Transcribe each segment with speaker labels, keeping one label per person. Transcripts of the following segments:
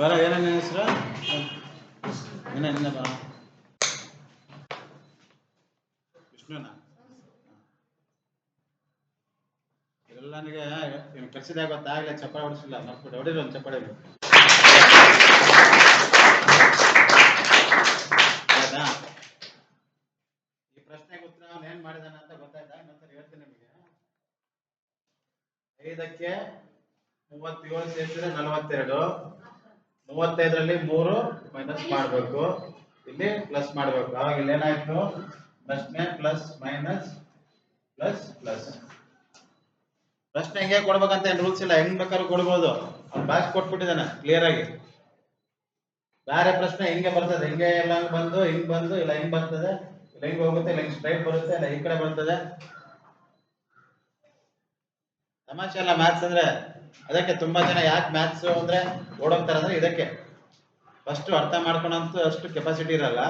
Speaker 1: ಬರ ಏನ ನಿನ್ನ ಹೆಸರು? ಏನ ಬರ ವಿಷ್ಣುನ? ಇದೆಲ್ಲ ನನಗೆ ಏನು ಕರ್ಸಿದಾಗ ಗೊತ್ತಾಗಲೇ ಚಪ್ಪಾಳೆ ಹೊಡಿಸಿಲ್ಲ. ಮರ್ಬಿಟ್ಟು ಹೊಡಿರಿ ಒಂದು ಚಪ್ಪಾಳೆ ಹೊಡಿ. ಈ ಪ್ರಶ್ನೆಗೆ ಉತ್ತರ ಅವನು ಏನ್ ಮಾಡಿದಾನೆ ಅಂತ ಗೊತ್ತಾಯ್ತಾ? ನಂತರ ಹೇಳ್ತೀನಿ ನಿಮಗೆ. ಐದಕ್ಕೆ ಮೂವತ್ತೇಳು ಸೇರಿಸಿದ್ರೆ ನಲವತ್ತೆರಡು. ಮೂವತ್ತೈದರಲ್ಲಿ ಮೂರು ಮೈನಸ್ ಮಾಡಬೇಕು. ಇಲ್ಲಿ ಪ್ಲಸ್ ಮಾಡಬೇಕು. ಆವಾಗ ಇಲ್ಲಿ ಏನಾಯ್ತು? ಪ್ರಶ್ನೆ ಪ್ಲಸ್ ಮೈನಸ್ ಪ್ಲಸ್ ಪ್ಲಸ್ ಪ್ರಶ್ನೆ ಹೆಂಗೆ ಕೊಡ್ಬೇಕಂತ ಏನು ರೂಲ್ಸ್ ಇಲ್ಲ. ಹೆಂಗ್ ಬೇಕಾದ್ರೂ ಕೊಡ್ಬೋದು. ಅವ್ನು ಬ್ಯಾಸ್ ಕೊಟ್ಬಿಟ್ಟಿದ್ದಾನೆ ಕ್ಲಿಯರ್ ಆಗಿ. ಬೇರೆ ಪ್ರಶ್ನೆ ಹಿಂಗೆ ಬರ್ತದೆ. ಹಿಂಗೆ ಎಲ್ಲ ಬಂದು, ಹಿಂಗ್ ಬಂದು, ಇಲ್ಲ ಹಿಂಗ್ ಬರ್ತದೆ. ಇಲ್ಲ ಹಿಂಗ್ ಹೋಗುತ್ತೆ, ಇಲ್ಲ ಹಿಂಗ್ ಸ್ಟ್ರೈಟ್ ಬರುತ್ತೆ, ಇಲ್ಲ ಈ ಕಡೆ ಬರ್ತದೆ. ತಮಾಷೆ ಅಲ್ಲ ಮ್ಯಾಥ್ಸ್ ಅಂದ್ರೆ. ಅದಕ್ಕೆ ತುಂಬಾ ಜನ ಯಾಕೆ ಮ್ಯಾಥ್ಸ್ ಅಂದ್ರೆ ಓಡೋಗ್ತಾರೆ ಅಂದ್ರೆ ಇದಕ್ಕೆ. ಫಸ್ಟ್ ಅರ್ಥ ಮಾಡ್ಕೊಳಂತೂ ಅಷ್ಟು ಕೆಪಾಸಿಟಿ ಇರಲ್ಲ.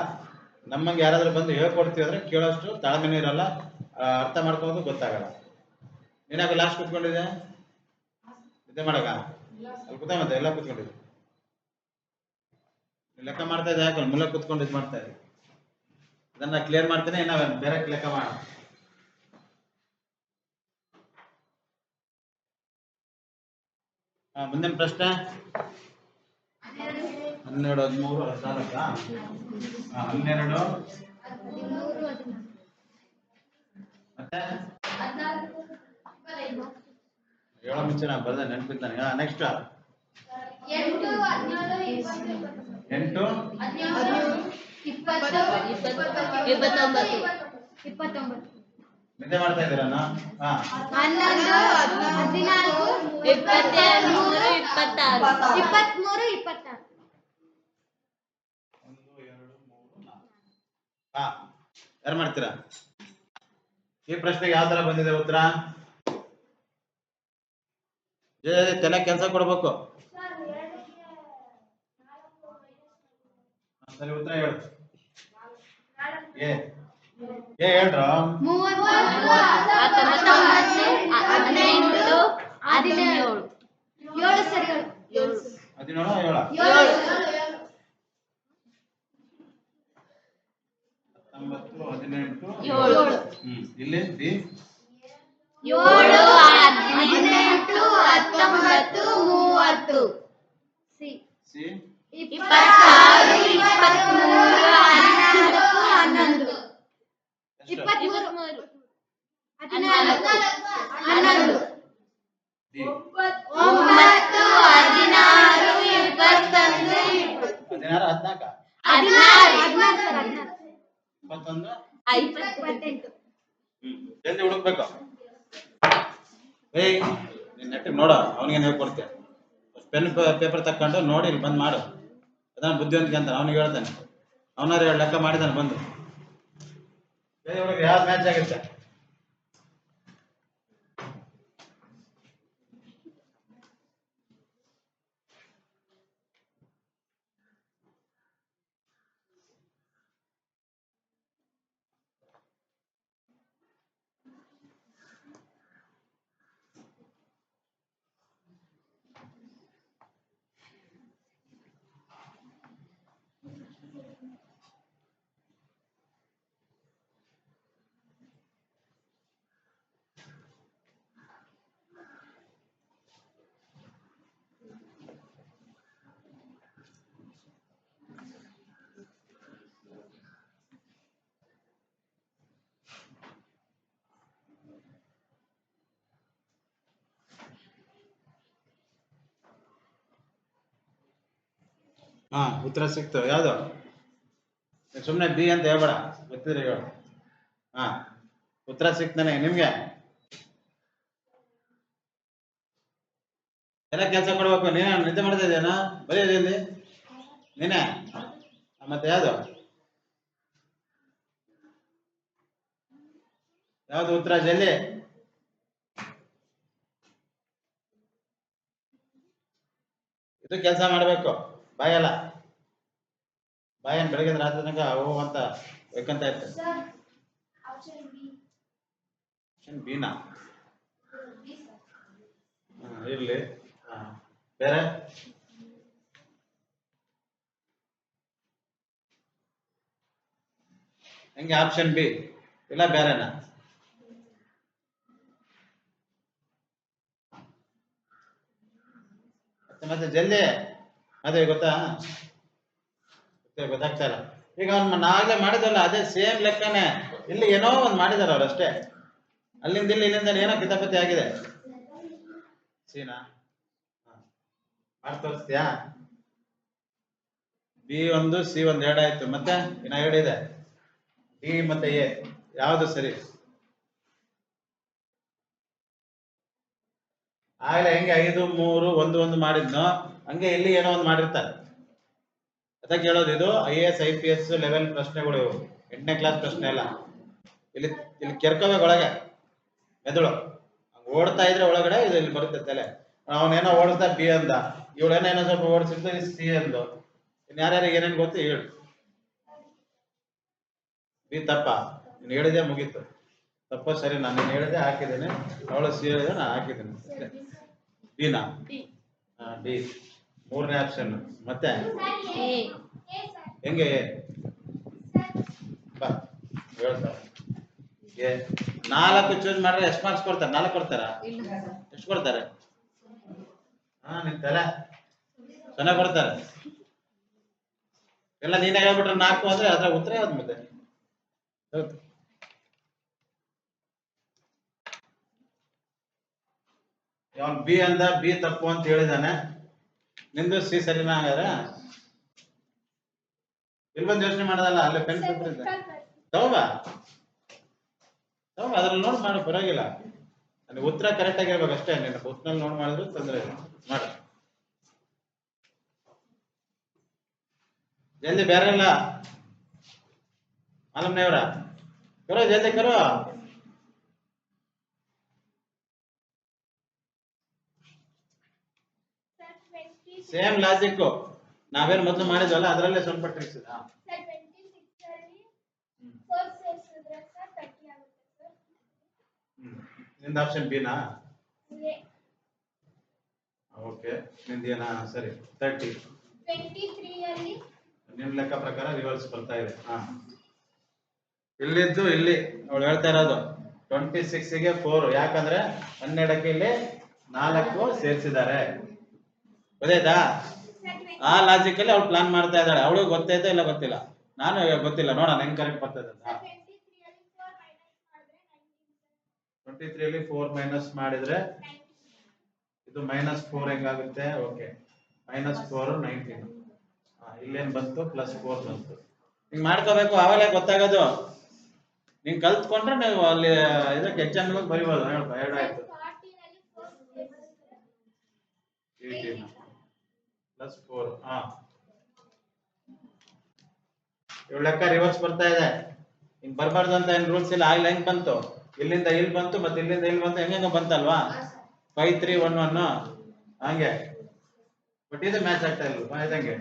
Speaker 1: ನಮ್ಮಂಗೆ ಯಾರಾದ್ರೂ ಬಂದು ಹೇಳ್ಕೊಡ್ತೀವಿ ಅಂದ್ರೆ ಕೇಳೋಷ್ಟು ತಾಳ್ಮೆನೂ ಇರಲ್ಲ. ಅರ್ಥ ಮಾಡ್ಕೊಳ್ಳೋದು ಗೊತ್ತಾಗಲ್ಲ. ನೀನಾಗ ಲಾಸ್ಟ್ ಕುತ್ಕೊಂಡಿದೆ ನಿದ್ದೆ ಮಾಡಕ ಅಲ್ಲಿ ಕೂತ ಮತ್ತೆ ಎಲ್ಲ ಕುತ್ಕೊಂಡಿದ್ದೆ. ಲೆಕ್ಕ ಮಾಡ್ತಾ ಇದ್ದೆ ಯಾಕೆ ಮುಲ್ಲ ಕುತ್ಕೊಂಡು ಇದು ಮಾಡ್ತಾ ಇದ್ದೆ ಇದನ್ನ ಕ್ಲಿಯರ್ ಮಾಡ್ತೇನೆ, ಇನ್ನ ಬೇರೆ ಲೆಕ್ಕ ಮಾಡ. ಮುಂದಿನ ಪ್ರಶ್ನೆ? ಹನ್ನೆರಡು, ಹದಿಮೂರು, ಹದಿನಾಲ್ಕ? ಹನ್ನೆರಡು. ಮತ್ತೆ? ಹೇಳೋ ಮುಂಚೆ ನಾ ಬರ್ದೆ ನೆನಪಿದ್ದಾನೆ ನನಗೆ ನೆಕ್ಸ್ಟ್
Speaker 2: ಎಂಟು?
Speaker 3: ಇಪ್ಪತ್ತೊಂಬತ್ತು.
Speaker 2: ಇಪ್ಪತ್ತೊಂಬತ್ತು.
Speaker 1: ನಿದ್ದೆ ಮಾಡ್ತಾ ಇದ್ದೀರಣ್ಣ? ಹಾ.
Speaker 2: ಹನ್ನೊಂದು ಹದಿನಾಲ್ಕು
Speaker 3: ಇಪ್ಪತ್ತೆರಡು ಮೂರು ಇಪ್ಪತ್ತಾರು.
Speaker 2: ಇಪ್ಪತ್ಮೂರು ಇಪ್ಪತ್ತಾರು.
Speaker 1: ಒಂದು ಎರಡು ಮೂರು ನಾಲ್ಕು. ಹಾ. ಯಾರು ಮಾಡ್ತೀರಾ? ಈ ಪ್ರಶ್ನೆಗೆ ಯಾವ ತರ ಬಂದಿದೆ ಉತ್ತರ? ತಲೆ ಕೆಲಸ ಕೊಡ್ಬೇಕು. ಸರಿ ಉತ್ತರ ಹೇಳು. ಏ. ಏ ಹೇಳ್ರ?
Speaker 3: ಹದಿನೆಂಟು ಹದಿನೇಳು
Speaker 2: ಏಳು ಸರಿ
Speaker 3: ಏಳು
Speaker 1: ಹದಿನೇಳು ಏಳು. ಹತ್ತೊಂಬತ್ತು ಹದಿನೆಂಟು.
Speaker 3: ಏಳು.
Speaker 1: ಹ್ಮ್ ಇಲ್ಲಿ ದಿ
Speaker 3: ಏಳು ಹದಿನೆಂಟು ಹತ್ತೊಂಬತ್ತು ಮೂವತ್ತು.
Speaker 2: ಸಿ.
Speaker 1: ಸಿ.
Speaker 3: ಇಪ್ಪತ್ತಾರು ಇಪ್ಪತ್ಮೂರು ಹನ್ನೆರಡು ಹನ್ನೊಂದು
Speaker 1: ಎಷ್ಟು
Speaker 2: ಇಪ್ಪತ್ಮೂರು ಹದಿನಾಲ್ಕು ಹನ್ನೊಂದು
Speaker 1: ದಿ
Speaker 3: ಒಂಬತ್ತು ಹದಿನಾರು ಇಪ್ಪತ್ತೊಂದು
Speaker 1: ಹದಿನಾರು ಹದಿನಾಲ್ಕ
Speaker 3: ಹದಿನಾರು
Speaker 2: ಹದಿನಾರು ಸರ್ ಹದಿನಾರು
Speaker 1: ಇಪ್ಪತ್ತೊಂದು
Speaker 2: ಇಪ್ಪತ್ತೆಂಟು
Speaker 1: ಹ್ಮ್ ಜಲ್ದಿ ಹುಡುಕ್ಬೇಕು ಏಯ್ ನೀನ್ ನೆಟ್ಟಿಗೆ ನೋಡ ಅವನಿಗೆ ಹೇಳ್ಕೊಡ್ತೀಯ ಪೇಪರ್ ತಕೊಂಡು ನೋಡಿ ಇಲ್ಲಿ ಬಂದು ಮಾಡು. ಅದನ್ನ ಬುದ್ಧಿವಂತಿಕೆ ಅಂತ ಅವನಿಗೆ ಹೇಳ್ತಾನೆ. ಅವನಾರು ಲೆಕ್ಕ ಮಾಡಿದಾನೆ ಬಂದು. ಯಾವ್ದು ಮ್ಯಾಚ್ ಆಗುತ್ತೆ ಹಾ, ಉತ್ತರ ಸಿಕ್ತು. ಯಾವ್ದು? ಸುಮ್ನೆ ಬಿ ಅಂತ ಹೇಳ್ಬೇಡ, ಗೊತ್ತಿದ್ರೆ ಹೇಳು. ಹಾ, ಉತ್ತರ ಸಿಕ್ತಾನೆ. ನಿಮ್ಗೆ? ಎಲ್ಲ ಕೆಲಸ ಕೊಡ್ಬೇಕು. ನೀನೇ ನಿದ್ದೆ ಮಾಡ್ತಾ ಬರೀ ಇಲ್ಲಿ? ನೀನೇ? ಮತ್ತೆ ಯಾವ್ದು? ಯಾವ್ದು ಉತ್ತರ ಜಲ್ಲಿ? ಇದು ಕೆಲಸ ಮಾಡ್ಬೇಕು. ಬಾಯಲ್ಲ. ಬಾಯನ್ ಬೆಳಗ್ಗೆ ರಾತ್ರಿ ತನಕ ಅವು ಅಂತ ಬೇಕಂತ ಇರ್ತದೆ
Speaker 2: ಆಪ್ಷನ್
Speaker 1: ಇರ್ಲಿ. ಬೇರೆ? ಹೆಂಗೆ ಆಪ್ಷನ್ ಬಿ ಇಲ್ಲ ಬೇರೆನಾ? ಮತ್ತೆ ಜಲ್ದಿ. ಅದೇ ಗೊತ್ತಾ? ಗೊತ್ತಾಗ್ತಾ ಇಲ್ಲ ಈಗ ಅವ್ನು ನಾಗ್ಲೆ ಮಾಡಿದಲ್ಲ ಅದೇ ಸೇಮ್ ಲೆಕ್ಕನೇ. ಇಲ್ಲಿ ಏನೋ ಒಂದು ಮಾಡಿದಾರೆ ಅವ್ರು ಅಷ್ಟೇ. ಅಲ್ಲಿಂದ ಇಲ್ಲಿ ಇಲ್ಲಿಂದ ಏನೋ ಕಿತಾಪತಿ ಆಗಿದೆ. ಸೀನಾ? ತೋರಿಸ್ತೀಯಾ? ಬಿ ಒಂದು, ಸಿ ಒಂದು, ಎರಡು ಆಯ್ತು. ಮತ್ತೆ ಇನ್ನ ಎರಡು ಇದೆ. ಡಿ ಮತ್ತೆ ಎ. ಯಾವುದು ಸರಿ? ಆಗಲೇ ಹೆಂಗೆ? ಐದು, ಮೂರು, ಒಂದು ಒಂದು ಮಾಡಿದ್ನೋ? ಹಂಗೆ ಇಲ್ಲಿ ಏನೋ ಒಂದು ಮಾಡಿರ್ತಾರೆ. ಅದಕ್ಕೆ ಹೇಳೋದು ಇದು I A S I P S level ಪ್ರಶ್ನೆಗಳು ಇವು. ಎಂಟನೇ ಕ್ಲಾಸ್ ಪ್ರಶ್ನೆ ಎಲ್ಲ ಇಲ್ಲಿ ಇಲ್ಲಿ ಕೆರ್ಕೋಬೇಕು ಒಳಗೆ ಮೆದುಳು ಓಡ್ತಾ ಇದ್ರೆ ಒಳಗಡೆ ಇದು ಇಲ್ಲಿ ಬರುತ್ತೆ ತಲೆ. ಅವನೇನೋ ಓಡಿಸ್ದ ಬಿ ಅಂದ. ಇವಳೇನೇನೋ ಸ್ವಲ್ಪ ಓಡಿಸಿದ್ದು ಸಿ ಅಂದು. ಇನ್ನು ಯಾರ್ಯಾರಿಗೆ ಏನೇನು ಗೊತ್ತು ಹೇಳು. ಬಿ ತಪ್ಪ. ನೀನು ಹೇಳಿದೆ ಮುಗೀತು. ತಪ್ಪ ಸರಿ ನಾನು ನೀನು ಹೇಳಿದೆ ಹಾಕಿದ್ದೀನಿ. ಅವಳು ಸಿ ಹೇಳಿದೆ ನಾನು ಹಾಕಿದ್ದೇನೆ. ಬಿನಾ ಹಾಂ ಡಿ ಮೂರನೇ ಆಪ್ಷನ್ ಮತ್ತೆ? ಹೆಂಗೆ? ಬಾ ಹೇಳ್ತಾರೆ ನಾಲ್ಕು ಚೂಸ್ ಮಾಡ್ರೆ ಎಷ್ಟು ಮಾರ್ಕ್ಸ್ ಕೊಡ್ತಾರೆ? ನಾಲ್ಕು ಕೊಡ್ತಾರ? ಎಷ್ಟು ಕೊಡ್ತಾರೆ? ಹಾ ನಿನ್ ತಲೆ. ಚೆನ್ನಾಗ್ ಕೊಡ್ತಾರೆ. ಎಲ್ಲ ನೀನೇ ಹೇಳ್ಬಿಟ್ರೆ ನಾಲ್ಕು ಅಂದ್ರೆ ಅದ್ರ ಉತ್ತರ ಯಾವ್ದು ಮತ್ತೆ. ಹೌದು. ಅವನ್ ಬಿ ಅಂದ ಬಿ ತಪ್ಪು ಅಂತ ಹೇಳಿದಾನೆ. ನಿಂದು ಸಿ ಸರಿನಾ ಹಾಗಾದ್ರೆ ಇಲ್ಲಿ ಬಂದು ಯೋಚನೆ ಮಾಡೋದಲ್ಲ ಅಲ್ಲೇ ಪೆನ್ ಪೇಪರ್ ಇದೆ ತಗೋಬಾ. ತಗೋಬಾ ಅದ್ರಲ್ಲಿ ನೋಡ್ ಮಾಡು ಪರವಾಗಿಲ್ಲ. ಅಲ್ಲಿ ಉತ್ತರ ಕರೆಕ್ಟ್ ಆಗಿರ್ಬೇಕು ಅಷ್ಟೇ ನಿನ್ನ ಬುಕ್ನಲ್ಲಿ ನೋಡ್ ಮಾಡಿದ್ರು ತೊಂದರೆ ಇಲ್ಲ. ಮಾಡು. ಜಲ್ದಿ ಬೇರೆ ಇಲ್ಲ ಮಾಲಮ್ನೇವ್ರ. ಕರೋ ಜಲ್ದಿ ಕರೋ. ಸೇಮ್ ಲಾಜಿಕ್ ನಾವೇನ್ ಮೊದಲು ಮಾಡಿದ್ವಲ್ಲ ಅದರಲ್ಲೇ ಸ್ವಲ್ಪ ಟ್ರಿಕ್ಸ್ ಇದೆ ಸಿಕ್ಸ್ನಿಂದ ಆಪ್ಷನ್ ಬಿನಾ ಓಕೆ ನಿಂದೇನಾ ಸರಿ ತರ್ಟಿ ನಿಮ್ ಲೆಕ್ಕ ಪ್ರಕಾರ ರಿವರ್ಸ್ ಬರ್ತಾ ಇದೆ. ಹಾ. ಇಲ್ಲಿದ್ದು ಇಲ್ಲಿ ಅವಳು ಹೇಳ್ತಾ ಇರೋದು ಟ್ವೆಂಟಿ ಸಿಕ್ಸ್ಗೆ ಫೋರ್ ಯಾಕಂದ್ರೆ ಹನ್ನೆರಡಕ್ಕೆ ಇಲ್ಲಿ ನಾಲ್ಕು ಸೇರಿಸಿದ್ದಾರೆ. ಗೊತ್ತಾಯ್ತಾ? ಆ ಲಾಜಿಕ್ ಅಲ್ಲಿ ಅವಳು ಪ್ಲಾನ್ ಮಾಡ್ತಾ ಇದ್ದಾಳೆ. ಅವಳು ಗೊತ್ತಾಯ್ತಾ ಇಲ್ಲ ಗೊತ್ತಿಲ್ಲ? ನಾನು ಗೊತ್ತಿಲ್ಲ. ನೋಡೋಣ, ಹೆಂಗ್ ಕರೆಕ್ಟ್ ಬರ್ತದೆ ಅಂತ.
Speaker 2: ಟ್ವೆಂಟಿ
Speaker 1: ತ್ರೀಲಿ ಫೋರ್ ಮೈನಸ್ ಮಾಡಿದ್ರೆ ಇದು ಮೈನಸ್ ಫೋರ್ ಹೆಂಗಾಗುತ್ತೆ? ಓಕೆ ಮೈನಸ್ ಫೋರ್ ನೈನ್ಟೀನ್ ಇಲ್ಲೇನ್ ಬಂತು? ಪ್ಲಸ್ ಫೋರ್ ಬಂತು. ಹಿಂಗ್ ಮಾಡ್ಕೋಬೇಕು ಆವಾಗಲೇ ಗೊತ್ತಾಗೋದು. ನೀನು ಕಲ್ತ್ಕೊಂಡ್ರೆ ನೀವು ಅಲ್ಲಿ ಇದಕ್ಕೆ ಎಕ್ಸಾಮ್ ಬರಿಬೋದು. ಹೇಳ್ಬ ಎರಡು ಆಯ್ತು.
Speaker 2: ಫಾರ್ಟೀನ್ ಅಲ್ಲಿ ಫೋರ್
Speaker 1: ಏಯ್ಟೀನ್ ಪ್ಲಸ್ ಫೋರ್ ಹಾ ಇವ್ ಲೆಕ್ಕ ರಿವರ್ಸ್ ಬರ್ತಾ ಇದೆ. ಹಿಂಗ್ ಬರ್ಬಾರ್ದು ಅಂತ ಏನ್ ರೂಲ್ಸ್ ಇಲ್ಲ ಆಗ್ಲಿ ಹೆಂಗ್ ಬಂತು. ಇಲ್ಲಿಂದ ಇಲ್ಲಿ ಬಂತು ಮತ್ತೆ ಇಲ್ಲಿಂದ ಇಲ್ಲಿ ಬಂತು ಹೆಂಗ ಬಂತಲ್ವಾ? ಫೈವ್ ತ್ರೀ ಒನ್ ಒನ್ ಹಂಗೆ. ಬಟ್ ಇದು ಮ್ಯಾಚ್ ಆಗ್ತಾ ಇಲ್ಲ ಇದಂಗೆ.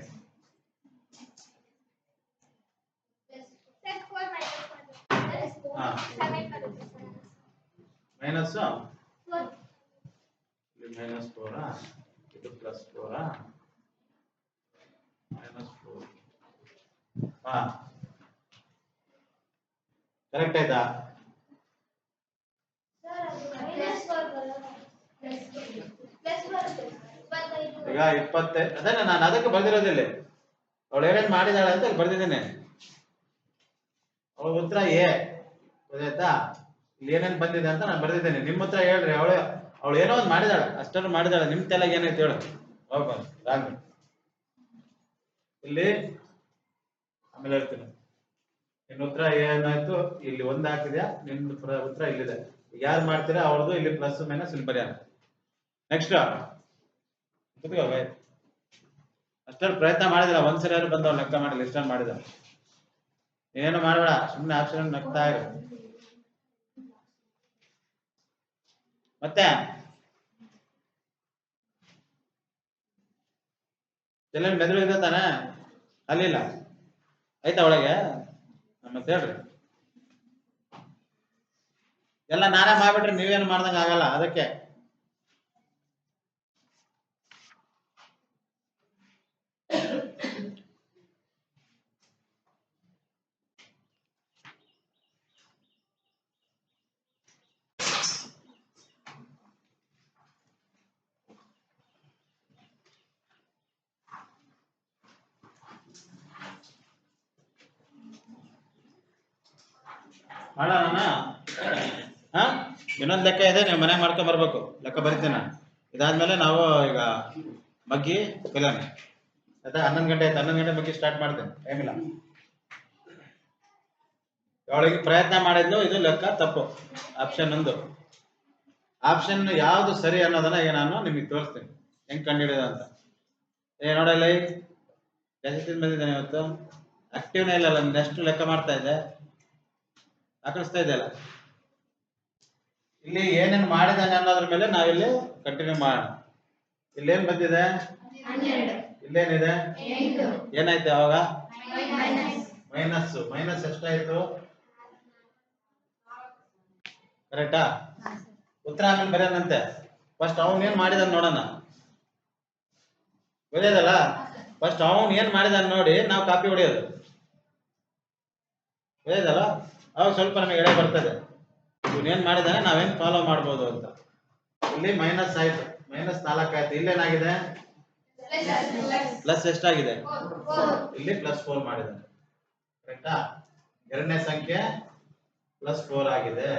Speaker 2: ಮೈನಸ್
Speaker 1: ಮೈನಸ್
Speaker 2: ಫೋರಾ
Speaker 1: ಇದು ಪ್ಲಸ್ ಫೋರಾ ಮೈನಸ್ ಫೋರ್ ಹಾ. ಕರೆಕ್ಟ್ ಆಯ್ತಾ? ಈಗ ಇಪ್ಪತ್ತೈ ಅದನ್ನ ನಾನು ಅದಕ್ಕೆ ಬರ್ದಿರೋದಿಲ್ಲ. ಅವಳು ಏನೇನ್ ಮಾಡಿದಾಳೆ ಅಂತ ಬರ್ದಿದ್ದೇನೆ. ಅವಳ ಉತ್ತರ ಎ. ಗೊತ್ತಾಯ್ತಾ? ಇಲ್ಲಿ ಏನೇನ್ ಬಂದಿದೆ ಅಂತ ನಾನು ಬರ್ದಿದ್ದೇನೆ. ನಿಮ್ಮ ಹತ್ರ ಹೇಳ್ರಿ. ಅವಳು ಅವಳು ಏನೋ ಒಂದು ಮಾಡಿದಾಳೆ. ಅಷ್ಟನ್ನು ಮಾಡಿದಾಳೆ. ನಿಮ್ ತಲೆಗೆ ಏನೈತೆ ಹೇಳು. ಹೋಗ್ಬೋದು ಇಲ್ಲಿ ಆಮೇಲೆ ಹೇಳ್ತೀನಿ. ನಿನ್ನ ಉತ್ತರ ಏನಾಯ್ತು? ಇಲ್ಲಿ ಒಂದ್ ಹಾಕಿದ್ಯಾ? ನಿನ್ನ ಉತ್ತರ ಇಲ್ಲಿದೆ. ಯಾರು ಮಾಡ್ತೀರಾ ಅವ್ರದ್ದು ಇಲ್ಲಿ ಪ್ಲಸ್ ಮೈನಸ್ ಇಲ್ಲಿ ಬರೆಯೋಣ. ನೆಕ್ಸ್ಟ್ ಅಷ್ಟೊಂದು ಪ್ರಯತ್ನ ಮಾಡಿದಿಲ್ಲ, ಒಂದ್ಸರಿ ಯಾರು ಬಂದವ್ ಲೆಕ್ಕ ಮಾಡಿಲ್ಲ ಇಷ್ಟ ಮಾಡಿದ. ಏನು ಮಾಡಬೇಡ ಸುಮ್ಮನೆ ಆಪ್ಷನ್ ನಗ್ತಾ ಇರು. ಮತ್ತೆ? ಎಲ್ಲ ಮೆದುಳು ಇದೆ ತಾನೆ? ಅಲ್ಲಿಲ್ಲ. ಆಯ್ತಾ ಒಳಗೆ? ಮತ್ತೆ ಹೇಳ್ರಿ. ಎಲ್ಲ ನಾನೇ ಮಾಡ್ಬಿಟ್ರೆ ನೀವೇನು ಮಾಡ್ದಂಗ ಆಗಲ್ಲ ಅದಕ್ಕೆ. ಮಾಡೋಣ ಹಾ? ಇನ್ನೊಂದು ಲೆಕ್ಕ ಇದೆ, ನೀವು ಮನೆ ಮಾಡ್ಕೊಂಡ್ ಬರ್ಬೇಕು. ಲೆಕ್ಕ ಬರ್ತೀನ ಇದಾದ್ಮೇಲೆ ನಾವು ಈಗ ಮಗ್ಗಿ, ಕಲಿಯೋಣ. ಆಯ್ತಾ? ಹನ್ನೊಂದು ಗಂಟೆ ಆಯ್ತು? ಹನ್ನೊಂದು ಗಂಟೆ ಮಗ್ಗಿ ಸ್ಟಾರ್ಟ್ ಮಾಡ್ತೇನೆ. ಟೈಮ್ ಅವಳಿಗೆ ಪ್ರಯತ್ನ ಮಾಡಿದ್ಲು, ಇದು ಲೆಕ್ಕ ತಪ್ಪು. ಆಪ್ಷನ್ ಒಂದು. ಆಪ್ಷನ್ ಯಾವ್ದು ಸರಿ ಅನ್ನೋದನ್ನ ಈಗ ನಾನು ನಿಮಗೆ ತೋರಿಸ್ತೀನಿ. ಹೆಂಗ್ ಕಂಡುಹಿಡಿದ ಅಂತ. ಏ, ನೋಡಲ್ಲ. ಜಾಸ್ತಿ ಬಂದಿದ್ದಾನೆ ಇವತ್ತು. ಆಕ್ಟಿವ್ನೇ ಇಲ್ಲ ನೆಕ್ಸ್ಟ್ ಲೆಕ್ಕ ಮಾಡ್ತಾ ಇದ್ದೆ? ಆಕಳಿಸ್ತಾ ಇದೆಯಲ್ಲ ಇಲ್ಲಿ ಏನೇನ್ ಮಾಡಿದಾನೆ ಅನ್ನೋದ್ರ ಮೇಲೆ ನಾವಿಲ್ಲಿ ಕಂಟಿನ್ಯೂ ಮಾಡೋಣ. ಇಲ್ಲೇನ್ ಬಂದಿದೆ? ಇಲ್ಲೇನಿದೆ? ಏನಾಯ್ತು ಅವಾಗ? ಮೈನಸ್. ಮೈನಸ್. ಎಷ್ಟಾಯ್ತು? ಕರೆಕ್ಟಾ? ಉತ್ತರ ಆಮೇಲೆ ಬರೆಯೋಣಂತೆ. ಫಸ್ಟ್ ಅವನ್ ಏನ್ ಮಾಡಿದಾನ ನೋಡೋಣ. ಒಳ್ಳೇದಲ್ಲ ಫಸ್ಟ್ ಅವನ್ ಏನ್ ಮಾಡಿದಾನ ನೋಡಿ ನಾವು ಕಾಪಿ ಹೊಡೆಯೋದು. ಗೊತ್ತಾಯ್ತಲ್ಲ? ಅವಾಗ ಸ್ವಲ್ಪ ನಮಗೆ ಎಳೆ ಬರ್ತದೆ. ಇವನೇನ್ ಮಾಡಿದಾನೆ, ನಾವೇನ್ ಫಾಲೋ ಮಾಡ್ಬೋದು ಅಂತ. ಇಲ್ಲಿ ಮೈನಸ್ ಆಯ್ತು. ಮೈನಸ್ ನಾಲ್ಕು ಆಯ್ತು. ಇಲ್ಲೇನಾಗಿದೆ? ಪ್ಲಸ್ ಎಷ್ಟಾಗಿದೆ? ಇಲ್ಲಿ ಪ್ಲಸ್ ಫೋರ್ ಮಾಡಿದ್ದಾನೆ ಕರೆಕ್ಟಾ ಎರಡನೇ ಸಂಖ್ಯೆ ಪ್ಲಸ್ ಫೋರ್ ಆಗಿದೆ.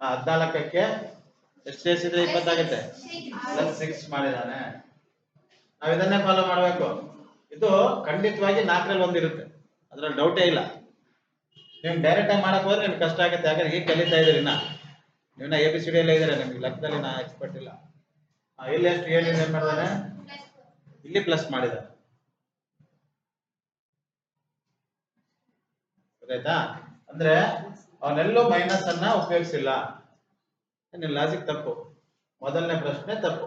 Speaker 1: ಹದ್ನಾಲ್ಕಕ್ಕೆ ಎಷ್ಟು ಸೇರಿಸಿದ್ರೆ ಇಪ್ಪತ್ತಾಗುತ್ತೆ? ಪ್ಲಸ್ ಸಿಕ್ಸ್ ಮಾಡಿದಾನೆ. ನಾವ್ ಇದನ್ನೇ ಫಾಲೋ ಮಾಡ್ಬೇಕು. ಇದು ಖಂಡಿತವಾಗಿ ನಾಲ್ಕರಲ್ಲಿ ಒಂದಿರುತ್ತೆ. ಅದ್ರಲ್ಲಿ ಡೌಟೇ ಇಲ್ಲ. ನೀವು ಡೈರೆಕ್ಟ್ ಆಗಿ ಮಾಡಕ್ ಹೋದ್ರೆ ನಿಮ್ಗೆ ಕಷ್ಟ ಆಗುತ್ತೆ. ಯಾಕಂದ್ರೆ ಈಗ ಕಲಿತಾ ಇದ್ದೀರಿ ನಾ ನೀವಿನ್ನ ಎ ಬಿ ಸಿ ಡಿ ಎಲ್ಲ ಇದ್ದಾರೆ? ನಿಮ್ಗೆ ಲೆಕ್ಕದಲ್ಲಿ ನಾ ಎಕ್ಸ್ಪರ್ಟ್ ಇಲ್ಲ. ಇಲ್ಲಿ ಎಷ್ಟು ಏನಿದೆ ಏನ್ ಮಾಡಿದಾನೆ? ಇಲ್ಲಿ ಪ್ಲಸ್ ಮಾಡಿದ್ದಾರೆ ಗೊತ್ತಾಯ್ತಾ? ಅಂದ್ರೆ ಅವನೆಲ್ಲೂ ಮೈನಸ್ ಅನ್ನ ಉಪಯೋಗಿಸಿಲ್ಲ. ನಿನ್ನ ಲಾಜಿಕ್ ತಪ್ಪು. ಮೊದಲನೇ ಪ್ರಶ್ನೆ ತಪ್ಪು.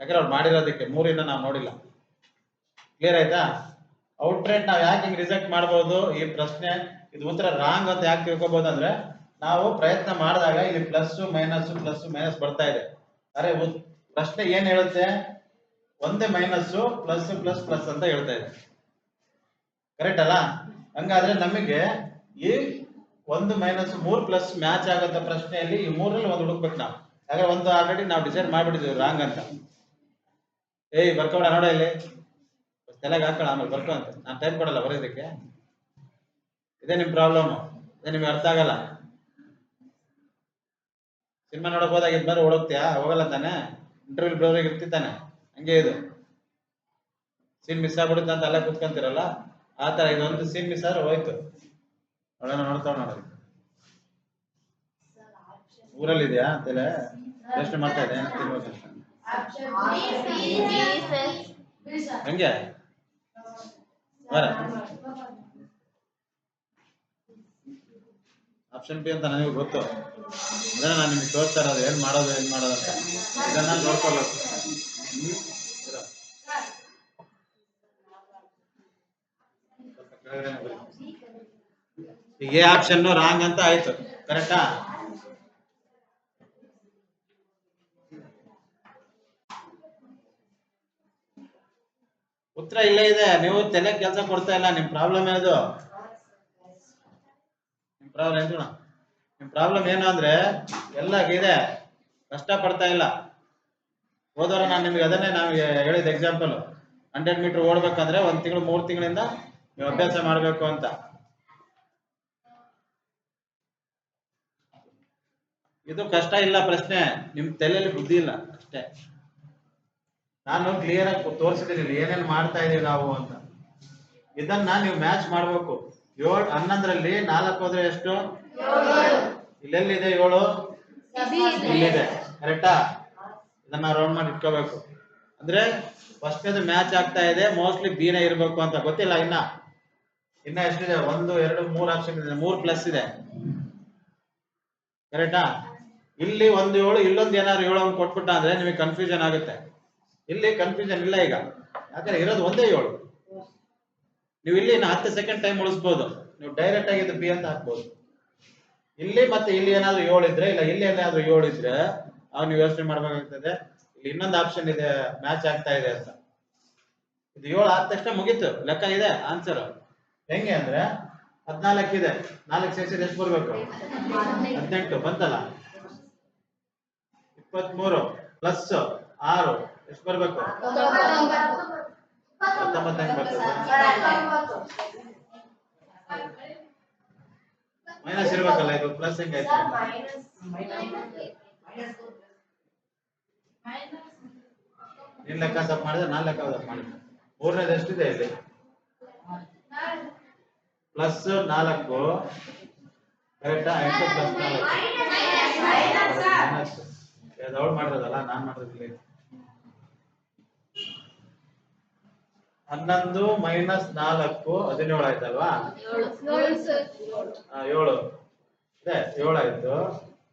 Speaker 1: ಯಾಕಂದ್ರೆ ಅವ್ರು ಮಾಡಿರೋದಕ್ಕೆ ಮೂರಿಂದ ನಾವು ನೋಡಿಲ್ಲ. ಕ್ಲಿಯರ್ ಆಯ್ತಾ? ಔಟ್ರೇಟ್ ನಾವು ಯಾಕೆ ಹಿಂಗ್ ರಿಜೆಕ್ಟ್ ಮಾಡಬಹುದು ಈ ಪ್ರಶ್ನೆ, ಇದು ಉತ್ತರ ರಾಂಗ್ ಅಂತ ಯಾಕೆ ತಿಳ್ಕೊಬಹುದು ಅಂದ್ರೆ ನಾವು ಪ್ರಯತ್ನ ಮಾಡಿದಾಗ ಇಲ್ಲಿ ಪ್ಲಸ್, ಮೈನಸ್ ಪ್ಲಸ್, ಮೈನಸ್ ಬರ್ತಾ ಇದೆ. ಅರೆ ಪ್ರಶ್ನೆ ಏನ್ ಹೇಳುತ್ತೆ? ಒಂದೇ ಮೈನಸ್, ಪ್ಲಸ್ ಪ್ಲಸ್ ಪ್ಲಸ್ ಅಂತ ಹೇಳ್ತಾ ಇದೆ. ಕರೆಕ್ಟ್ ಅಲ್ಲ? ಹಂಗಾದ್ರೆ ನಮಗೆ ಈ ಒಂದು ಮೈನಸ್, ಮೂರ್ ಪ್ಲಸ್ ಮ್ಯಾಚ್ ಆಗಂತ ಪ್ರಶ್ನೆಯಲ್ಲಿ ಈ ಮೂರಲ್ಲಿ ಒಂದು ಹುಡುಕ್ಬೇಕು ನಾವು. ಯಾಕಂದ್ರೆ ಒಂದು ಆಲ್ರೆಡಿ ನಾವು ಡಿಸೈಡ್ ಮಾಡ್ಬಿಟ್ಟಿದ್ದೀವಿ ರಾಂಗ್ ಅಂತ. ಏಯ್, ಬರ್ಕೊಬೇಡ, ನೋಡ ಇಲ್ಲಿ. ತಲೆಗೆ ಹಾಕೋಣ ಆಮೇಲೆ ಬರ್ಕೊ ಅಂತ. ನಾನು ಟೈಮ್ ಕೊಡಲ್ಲ ಬರೋದಕ್ಕೆ. ಇದೇ ನಿಮ್ಮ ಪ್ರಾಬ್ಲಮ್ ಇದೇ ನಿಮ್ಗೆ ಅರ್ಥ ಆಗಲ್ಲ. ಸಿನಿಮಾ ನೋಡಕ್ ಹೋದಾಗ ಇದ್ ಬಂದ್ರೆ ಓಡೋಗ್ತೀಯಾ? ಹೋಗಲ್ಲ ತಾನೆ? ಇಂಟರ್ವ್ಯೂ ಬರೋರಿಗೆ ಇರ್ತಿತ್ತಾನೆ ಹಂಗೆ ಇದು. ಸೀನ್ ಮಿಸ್ ಆಗ್ಬಿಡುತ್ತೆ ಅಂತ ಅಲ್ಲೇ ಕುತ್ಕೊಂತಿರಲ್ಲ? ಆ ಥರ ಇದೊಂದು ಸೀನ್ ಮಿಸ್ ಆದ್ರೆ ಹೋಯ್ತು. ನೋಡೋಣ ನೋಡ್ತಾವ ನೋಡಿ. ಊರಲ್ಲಿ ಇದೆಯಾ ತಲೆ? ಯೋಚನೆ ಮಾಡ್ತಾ ಇದೆ ಅಂತ. ಹಂಗೆ? ಬರ ಆಪ್ಷನ್ ಬಿ ಅಂತ ನನಗೆ ಗೊತ್ತು. ಅದನ್ನ ನಾನು ನಿಮ್ಗೆ ತೋರಿಸ್ತಾ ಇರೋದು ಏನ್ ಮಾಡೋದು ಏನ್ ಮಾಡೋದು ಅಂತ. ಇದನ್ನ ಕೆಳಗಡೆನೆ ಈಗ ಆಪ್ಷನ್ ರಾಂಗ್ ಅಂತ ಆಯ್ತು. ಕರೆಕ್ಟಾ ಉತ್ತರ ಇಲ್ಲೇ ಇದೆ. ನೀವು ತಲೆ ಕೆಲಸ ಕೊಡ್ತಾ ಇಲ್ಲ. ನಿಮ್ ಪ್ರಾಬ್ಲಮ್ ಏನದು ನಿಮ್ ಪ್ರಾಬ್ಲಮ್ ಏನು ನಿಮ್ ಪ್ರಾಬ್ಲಮ್ ಏನು ಅಂದ್ರೆ ಎಲ್ಲ ಇದೆ. ಕಷ್ಟ ಪಡ್ತಾ ಇಲ್ಲ. ಹೋದವರ ನಾನು ನಿಮ್ಗೆ ಅದನ್ನೇ ನಾವು ಹೇಳಿದ ಎಕ್ಸಾಂಪಲ್ ಹಂಡ್ರೆಡ್ ಮೀಟರ್ ಓಡ್ಬೇಕಂದ್ರೆ ಒಂದ್ ತಿಂಗಳು, ಮೂರ್ ತಿಂಗಳಿಂದ ನೀವು ಅಭ್ಯಾಸ ಮಾಡ್ಬೇಕು ಅಂತ. ಇದು ಕಷ್ಟ ಇಲ್ಲ ಪ್ರಶ್ನೆ. ನಿಮ್ ತಲೆಯಲ್ಲಿ ಬುದ್ಧಿ ಇಲ್ಲ. ಅಷ್ಟೇ. ನಾನು ಕ್ಲಿಯರ್ ಆಗಿ ತೋರಿಸಿದ್ದೀನಿ ಏನೇನು ಮಾಡ್ತಾ ಇದೀವಿ ನಾವು ಅಂತ. ಇದನ್ನ ನೀವು ಮ್ಯಾಚ್ ಮಾಡ್ಬೇಕು. ಏಳು ಹನ್ನೊಂದರಲ್ಲಿ ನಾಲ್ಕು ಹೋದ್ರೆ ಎಷ್ಟು? ಇಲ್ಲೆಲ್ಲಿದೆ ಏಳು? ಇಲ್ಲಿದೆ. ಕರೆಕ್ಟಾ ಇದನ್ನ ರೌಂಡ್ ಮಾಡಿ ಇಟ್ಕೋಬೇಕು. ಅಂದ್ರೆ ಫಸ್ಟ್ ಮ್ಯಾಚ್ ಆಗ್ತಾ ಇದೆ ಮೋಸ್ಟ್ಲಿ ಬಿನೇ ಇರ್ಬೇಕು ಅಂತ. ಗೊತ್ತಿಲ್ಲ ಇನ್ನ? ಇನ್ನ ಎಷ್ಟಿದೆ? ಒಂದು, ಎರಡು, ಮೂರು ಆಪ್ಷನ್ ಇದೆ. ಮೂರ್ ಪ್ಲಸ್ ಇದೆ. ಕರೆಕ್ಟಾ ಇಲ್ಲಿ ಒಂದು ಏಳು, ಇಲ್ಲೊಂದು ಏನಾದ್ರು ಏಳು ಕೊಟ್ಬಿಟ್ಟ ಅಂದ್ರೆ ನಿಮಗೆ ಕನ್ಫ್ಯೂಷನ್ ಆಗುತ್ತೆ. ಇಲ್ಲಿ ಕನ್ಫ್ಯೂಷನ್ ಇಲ್ಲ ಈಗ. ಯಾಕಂದ್ರೆ ಇರೋದು ಒಂದೇ ಏಳು. ನೀವು ಇಲ್ಲಿ ಹತ್ತು ಸೆಕೆಂಡ್ ಟೈಮ್ ಉಳಿಸ್ಬೋದು. ನೀವು ಡೈರೆಕ್ಟ್ ಆಗಿ ಇದು ಬಿ ಅಂತ ಹಾಕ್ಬೋದು. ಇಲ್ಲಿ ಮತ್ತೆ ಇಲ್ಲಿ ಏನಾದ್ರು ಏಳು ಇದ್ರೆ, ಇಲ್ಲ ಇಲ್ಲಿ ಏನಾದ್ರು ಏಳು ಇದ್ರೆ ಅವ್ ನೀವು ಯೋಚನೆ ಮಾಡ್ಬೇಕಾಗ್ತದೆ. ಇಲ್ಲಿ ಇನ್ನೊಂದು ಆಪ್ಷನ್ ಇದೆ ಮ್ಯಾಚ್ ಆಗ್ತಾ ಇದೆ ಅಂತ. ಇದು ಏಳು ಆದ ತಕ್ಷಣ ಮುಗೀತು. ಲೆಕ್ಕ ಇದೆ ಆನ್ಸರ್ ಹೆಂಗೆ ಅಂದ್ರೆ, ಹದ್ನಾಲ್ಕು ಇದೆ. ನಾಲ್ಕು ಸೆಕ್ಷನ್ ಎಷ್ಟು ಬರ್ಬೇಕು? ಹದಿನೆಂಟು, ಬಂತಲ್ಲ? ಇಪ್ಪತ್ಮೂರು ಪ್ಲಸ್ ಆರು. ಎಷ್ಟು ಬರಬೇಕು? ಹತ್ತೊಂಬತ್ತು ಹೆಂಗ್ ಬರ್ತದೆ ಮೈನಸ್ ಇರ್ಬೇಕಲ್ಲ, ಇದು ಪ್ಲಸ್ ಹೆಂಗಾಯ್ತು ನೀನ್ ಲೆಕ್ಕ ತಪ್ಪು ಮಾಡಿದ್ರೆ ನಾನ್ ಲೆಕ್ಕ ತಪ್ಪು ಮಾಡಿದ್ರೆ ಮೂರನೇದು ಎಷ್ಟಿದೆ ಇಲ್ಲಿ? ಪ್ಲಸ್ ನಾಲ್ಕು. ಕರೆಕ್ಟಾ ಎಂಟು ಪ್ಲಸ್ ನಾಲ್ಕು. ಮಾಡಿರೋದಲ್ಲ, ನಾನ್ ಮಾಡಿರೋದಿಲ್ಲ. ಹನ್ನೊಂದು ಮೈನಸ್ ನಾಲ್ಕು ಹದಿನೇಳು ಆಯ್ತಲ್ವಾ?
Speaker 2: ಏಳು. ಸರ್
Speaker 1: ಆ, ಏಳು. ಇದೆ ಏಳು ಆಯ್ತು.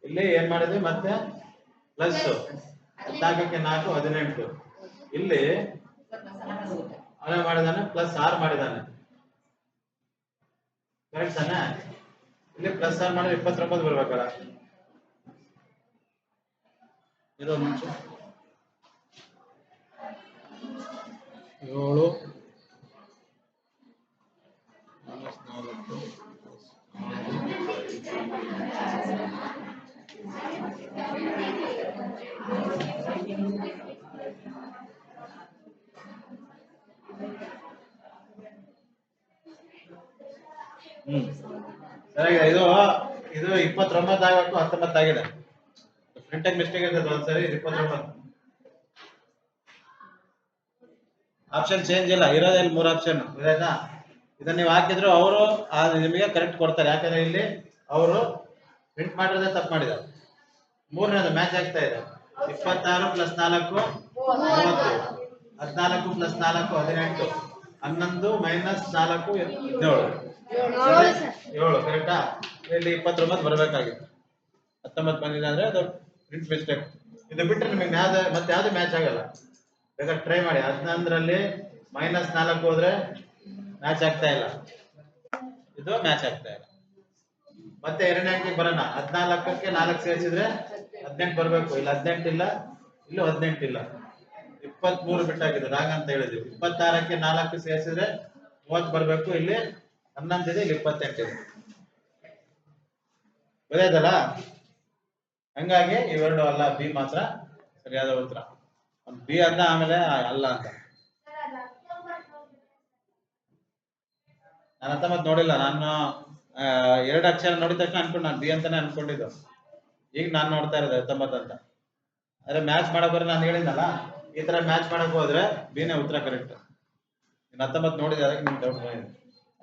Speaker 1: ಇಲ್ಲಿ ಏನ್ ಮಾಡಿದ್ವಿ ಮತ್ತೆ? ಪ್ಲಸ್ ಹದಿನಾಲ್ಕಕ್ಕೆ ನಾಲ್ಕು ಹದಿನೆಂಟು. ಇಲ್ಲಿ ಅವನೇ ಮಾಡಿದಾನೆ ಪ್ಲಸ್ ಆರ್ ಮಾಡಿದಾನೆ. ಕರೆಕ್ಟ್ ತಾನೆ? ಇಲ್ಲಿ ಪ್ಲಸ್ ಆರ್ ಮಾಡಿದ್ರೆ ಇಪ್ಪತ್ತೊಂಬತ್ತು ಬರ್ಬೇಕಲ್ಲ. ಇದೊಂದು ಮುಂಚೆ ನಿಮಿಷ. ಏಳು. ಮೈನಸ್ ನಾಲ್ಕು ಹ್ಮ್. ಸರಿಯಾಗಿದೆ. ಇದು ಇದು ಇಪ್ಪತ್ತೊಂಬತ್ತು ಆಗಬೇಕು ಹತ್ತೊಂಬತ್ತು ಆಗಿದೆ ಪ್ರಿಂಟಾಗಿ ಮಿಸ್ಟೇಕ್ ಇರ್ತದೆ ಒಂದ್ಸರಿ ಇಪ್ಪತ್ತೊಂಬತ್ತು. ಆಪ್ಷನ್ ಚೇಂಜ್ ಇಲ್ಲ ಇರೋದೇ ಇಲ್ಲಿ ಮೂರು ಆಪ್ಷನ್ ಗೊತ್ತಾಯ್ತಾ ಇದನ್ನ ನೀವು ಹಾಕಿದ್ರು ಅವರು ನಿಮಗೆ ಕರೆಕ್ಟ್ ಕೊಡ್ತಾರೆ. ಯಾಕಂದ್ರೆ ಇಲ್ಲಿ ಅವರು ಪ್ರಿಂಟ್ ಮಾಡಿರೋದೇ ತಪ್ಪು ಮಾಡಿದ್ದಾರೆ. ಮೂರನೇದು ಮ್ಯಾಚ್ ಆಗ್ತಾ ಇದೆ. ಇಪ್ಪತ್ತಾರು ಪ್ಲಸ್ ನಾಲ್ಕು ಮೂವತ್ತು ಹದಿನಾಲ್ಕು ಪ್ಲಸ್ ನಾಲ್ಕು ಹದಿನೆಂಟು. ಹನ್ನೊಂದು ಮೈನಸ್ ನಾಲ್ಕು ಹದಿನೇಳು ಏಳು ಕರೆಕ್ಟಾ ಇಲ್ಲಿ ಇಪ್ಪತ್ತೊಂಬತ್ತು ಬರಬೇಕಾಗಿತ್ತು. ಹತ್ತೊಂಬತ್ತು ಬಂದಿದೆ ಅಂದ್ರೆ ಅದು ಪ್ರಿಂಟ್ ಮಿಸ್ಟೇಕ್ ಇದು ಬಿಟ್ಟರೆ ನಿಮಗೆ ಯಾವ್ದು ಮತ್ತೆ ಯಾವ್ದು ಮ್ಯಾಚ್ ಆಗಲ್ಲ. ಬೇಕಾದ್ರೆ ಟ್ರೈ ಮಾಡಿ. ಹದಿನೊಂದರಲ್ಲಿ ಮೈನಸ್ ನಾಲ್ಕು ಹೋದ್ರೆ ಮ್ಯಾಚ್ ಆಗ್ತಾ ಇಲ್ಲ. ಇದು ಮ್ಯಾಚ್ ಆಗ್ತಾ ಇಲ್ಲ. ಮತ್ತೆ ಎರಡನೇ ಅಂಕಿಗೆ ಬರೋಣ. ಹದಿನಾಲ್ಕಕ್ಕೆ ನಾಲ್ಕು ಸೇರಿಸಿದ್ರೆ ಹದಿನೆಂಟು ಬರಬೇಕು. ಇಲ್ಲಿ ಹದಿನೆಂಟು ಇಲ್ಲ, ಇಲ್ಲೂ ಹದಿನೆಂಟು ಇಲ್ಲ. ಇಪ್ಪತ್ಮೂರು ಬಿಟ್ಟಾಗಿದೆ. ರಾಂಗ್ ಅಂತ ಹೇಳಿದ್ವಿ. ಇಪ್ಪತ್ತಾರಕ್ಕೆ ನಾಲ್ಕು ಸೇರಿಸಿದ್ರೆ ಮೂವತ್ತು ಬರಬೇಕು. ಇಲ್ಲಿ ಹನ್ನೊಂದು ಇದೆ, ಇಲ್ಲಿ ಇಪ್ಪತ್ತೆಂಟು ಇದೆ. ಗೊತ್ತಾಯ್ತಲ್ಲ ಹಂಗಾಗಿ ಇವೆರಡು ಅಲ್ಲ, ಬಿ ಮಾತ್ರ ಸರಿಯಾದ ಉತ್ತರ. ಬಿ ಅಂದ ಆಮೇಲೆ ಅಲ್ಲ ಅಂತ. ನಾನು ಮತ್ತೆ ನೋಡಿಲ್ಲ, ನಾನು ಎರಡು ಅಕ್ಷರ ನೋಡಿದ ತಕ್ಷಣ ಅನ್ಕೊಂಡು ನಾನು ಬಿ ಅಂತಾನೆ ಅನ್ಕೊಂಡಿದ್ದು. ಈಗ ನಾನು ನೋಡ್ತಾ ಇರೋದು ಹತ್ತೊಂಬತ್ತು ಅಂತ. ಅದೇ ಮ್ಯಾಚ್ ಮಾಡಕ್ ಬರೋ ನಾನು ಹೇಳಿದ್ನಲ್ಲ, ಈ ತರ ಮ್ಯಾಚ್ ಮಾಡಕ್ ಹೋದ್ರೆ ಬಿನೇ ಉತ್ತರ ಕರೆಕ್ಟ್ ನೀನು ಹತ್ತೊಂಬತ್ತು ನೋಡಿದ, ಅದಕ್ಕೆ ನಿಮ್ಗೆ ಡೌಟ್ ಬಂದಿದೆ.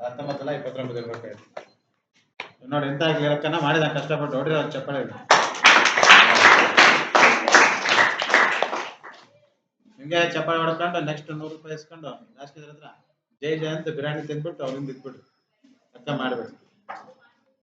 Speaker 1: ಹತ್ತೊಂಬತ್ತಲ್ಲ ಇಪ್ಪತ್ತೊಂಬತ್ತು ಇರ್ಬೇಕಾಯ್ತು ನೋಡಿ ಎಂತ ಲೆಕ್ಕನ ಮಾಡಿದ ಕಷ್ಟಪಟ್ಟು ನೋಡಿರೋ ಚಪ್ಪಾಳೆ ಹಿಂಗೆ ಚಪ್ಪಾಳೆ ಹೊಡ್ಕೊಂಡು ನೆಕ್ಸ್ಟ್ ನೂರು ರೂಪಾಯಿ ಇಸ್ಕೊಂಡು ಜಾಸ್ತಿ ಹತ್ರ ಜೈ ಜಯ ಅಂತ ಬಿರಿಯಾನಿ ತಿಂದ್ಬಿಟ್ಟು ಅವ್ರಿಂದ ಇದ್ಬಿಟ್ರು ಲೆಕ್ಕ ಮಾಡ್ಬೇಕು